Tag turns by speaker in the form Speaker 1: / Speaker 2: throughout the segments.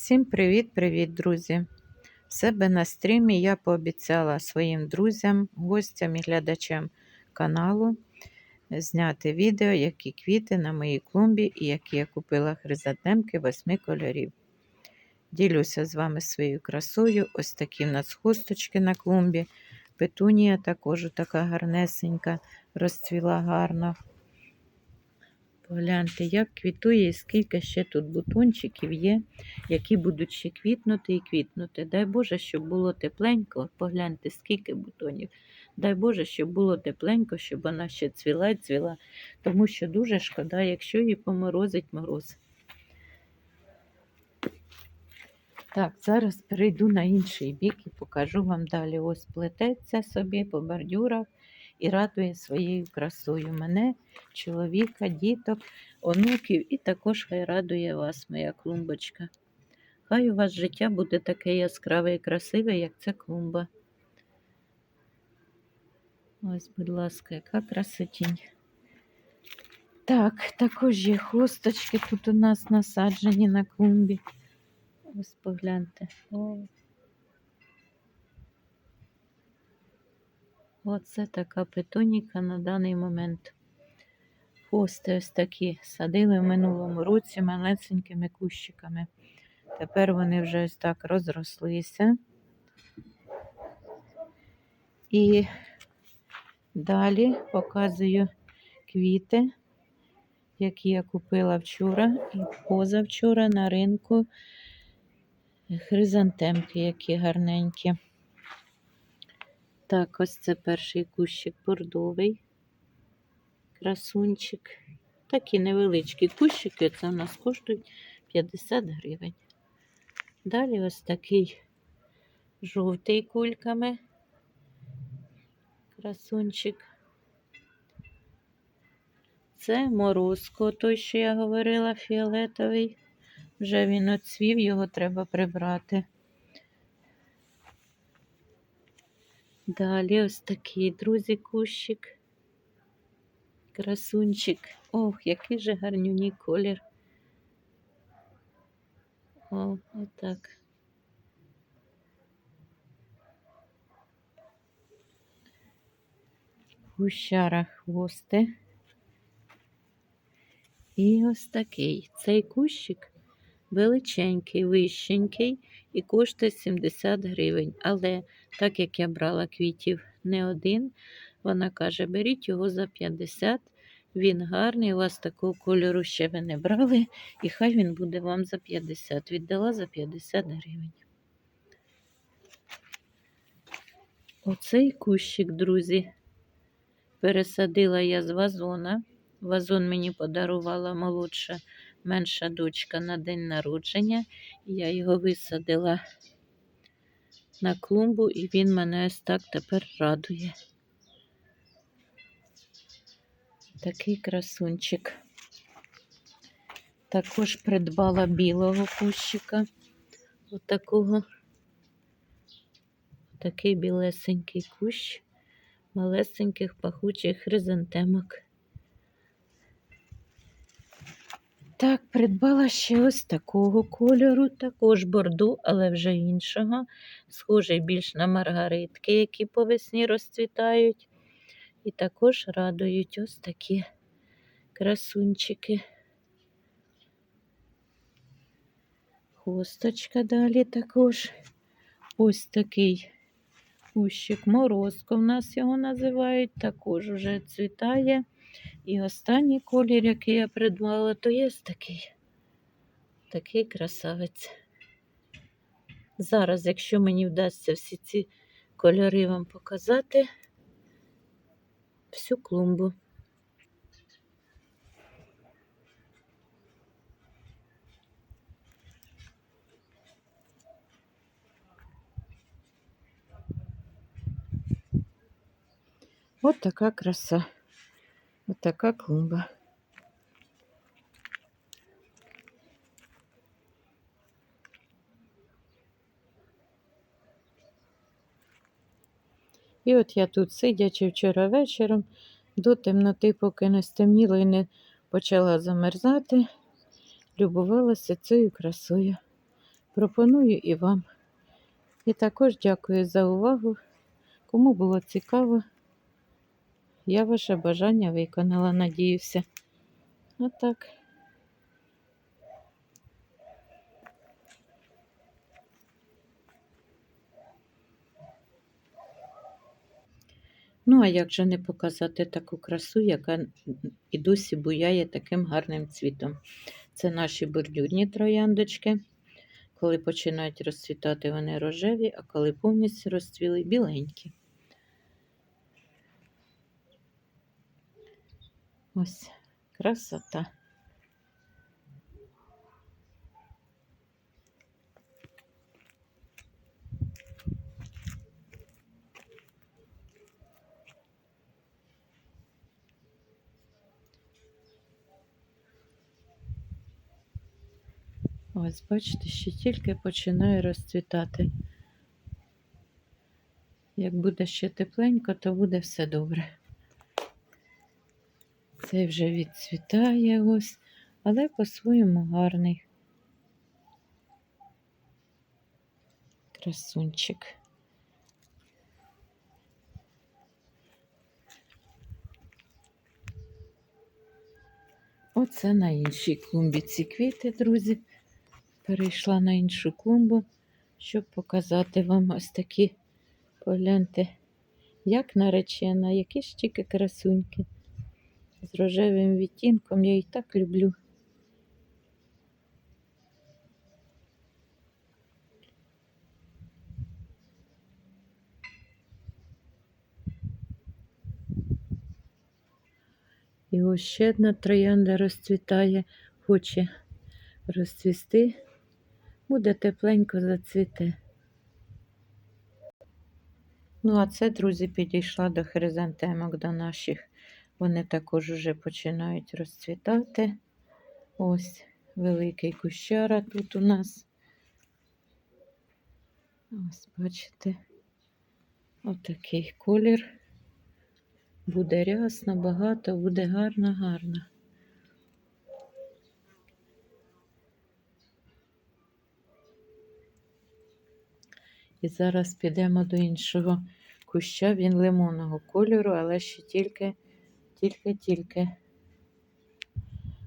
Speaker 1: Всім привіт-привіт, друзі! В себе на стрімі я пообіцяла своїм друзям, гостям і глядачам каналу зняти відео, які квіти на моїй клумбі і які я купила хризантемки восьми кольорів. Ділюся з вами своєю красою. Ось такі в нас хусточки на клумбі. Петунія також така гарнесенька, розцвіла гарно. Погляньте, як квітує і скільки ще тут бутончиків є, які будуть ще квітнути і квітнути. Дай Боже, щоб було тепленько. Погляньте, скільки бутонів. Дай Боже, щоб було тепленько, щоб вона ще цвіла і цвіла, тому що дуже шкода, якщо її поморозить мороз. Так, зараз перейду на інший бік і покажу вам далі. Ось плететься собі по бордюрах і радує своєю красою мене, чоловіка, діток, онуків, і також хай радує вас, моя клумбочка. Хай у вас життя буде таке яскраве і красиве, як ця клумба. Ось, будь ласка, яка красотінь. Так, також є хосточки тут у нас насаджені на клумбі. Ось погляньте. О. Оце така петуніка на даний момент. Хости ось такі садили в минулому році малесенькими кущиками. Тепер вони вже ось так розрослися. І далі показую квіти, які я купила вчора і позавчора на ринку хризантемки, які гарненькі. Так, ось це перший кущик бордовий, красунчик. Такі невеличкі кущики, це у нас коштують 50 гривень. Далі ось такий жовтий кульками. Красунчик. Це морозко, той, що я говорила, фіолетовий. Вже він оцвів, його треба прибрати. Далі ось такий, друзі, кущик. Красунчик. Ох, який же гарнюній колір. О, отак. Гущара хвости. І ось такий. Цей кущик величенький, вищенький і коштує 70 гривень. Але так як я брала квітів не один, вона каже, беріть його за 50. Він гарний, у вас такого кольору ще ви не брали, і хай він буде вам за 50. Віддала за 50 гривень. Оцей кущик, друзі, пересадила я з вазона. Вазон мені подарувала молодша менша дочка на день народження. Я його висадила на клумбу, і він мене ось так тепер радує. Такий красунчик. Також придбала білого кущика. Отакого. Такий білесенький кущ, малесеньких пахучих хризантемок. Так, придбала ще ось такого кольору, також борду, але вже іншого. Схожий більш на маргаритки, які по весні розцвітають. І також радують ось такі красунчики. Хосточка далі також. Ось такий кущик морозко в нас його називають, також вже цвітає. І останній колір, який я придбала, то є такий такий красавець. Зараз, якщо мені вдасться всі ці кольори вам показати, всю клумбу. От така краса. Така клумба. І от я тут, сидячи вчора вечором, до темноти, поки не стемніло і не почала замерзати, любувалася цією красою. пропоную і вам. І також дякую за увагу. Кому було цікаво, я ваше бажання виконала, надіюся. Отак. Ну, а як же не показати таку красу, яка і досі буяє таким гарним цвітом. Це наші бордюрні трояндочки. Коли починають розцвітати, вони рожеві, а коли повністю розцвіли біленькі. Ось красота. Ось, бачите, ще тільки починає розцвітати. Як буде ще тепленько, то буде все добре. Цей вже відцвітає ось, але по-своєму гарний. Красунчик. Оце на іншій клумбі ці квіти, друзі. Перейшла на іншу клумбу, щоб показати вам ось такі погляньте, як наречена, які ж тільки красуньки. З рожевим відтінком я їх так люблю. І ось ще одна троянда розцвітає, хоче розцвісти, буде тепленько зацвіте. Ну, а це, друзі, підійшла до хризантемок до наших. Вони також вже починають розцвітати. Ось великий кущара тут у нас. Ось, бачите, отакий колір. Буде рясно, багато, буде гарно, гарно. І зараз підемо до іншого куща. Він лимонного кольору, але ще тільки, тільки-тільки.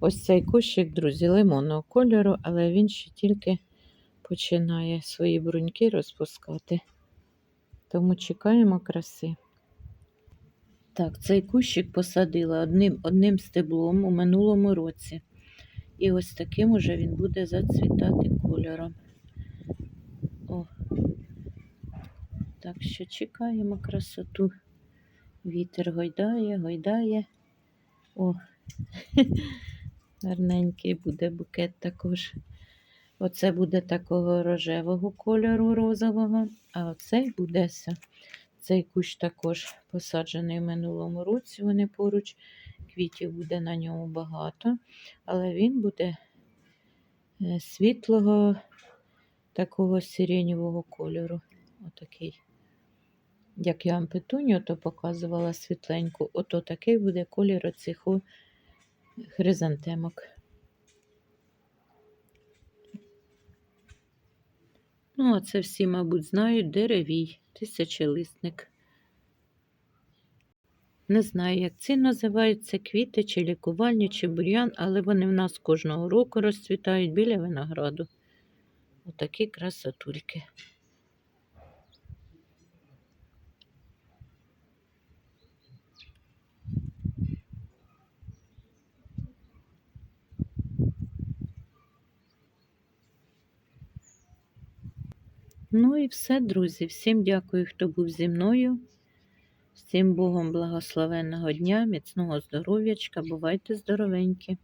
Speaker 1: Ось цей кущик, друзі, лимонного кольору, але він ще тільки починає свої бруньки розпускати. Тому чекаємо краси. Так, цей кущик посадила одним, одним стеблом у минулому році. І ось таким уже він буде зацвітати кольором. О, так що чекаємо красоту. Вітер гойдає, гойдає. О, гарненький буде букет також. Оце буде такого рожевого кольору розового, а оцей буде. Цей кущ також посаджений в минулому році. Вони поруч. Квітів буде на ньому багато, але він буде е, світлого, такого сиреневого кольору. Отакий. Як я вам петуню, то показувала світленьку. Ото такий буде колір оцих хризантемок. Ну, а це всі, мабуть, знають деревій, тисячелисник. Не знаю, як ці називаються квіти, чи лікувальні, чи бур'ян, але вони в нас кожного року розцвітають біля винограду. Отакі красотульки. Ну і все, друзі. Всім дякую, хто був зі мною. Всім Богом благословенного дня, міцного здоров'ячка. Бувайте здоровенькі.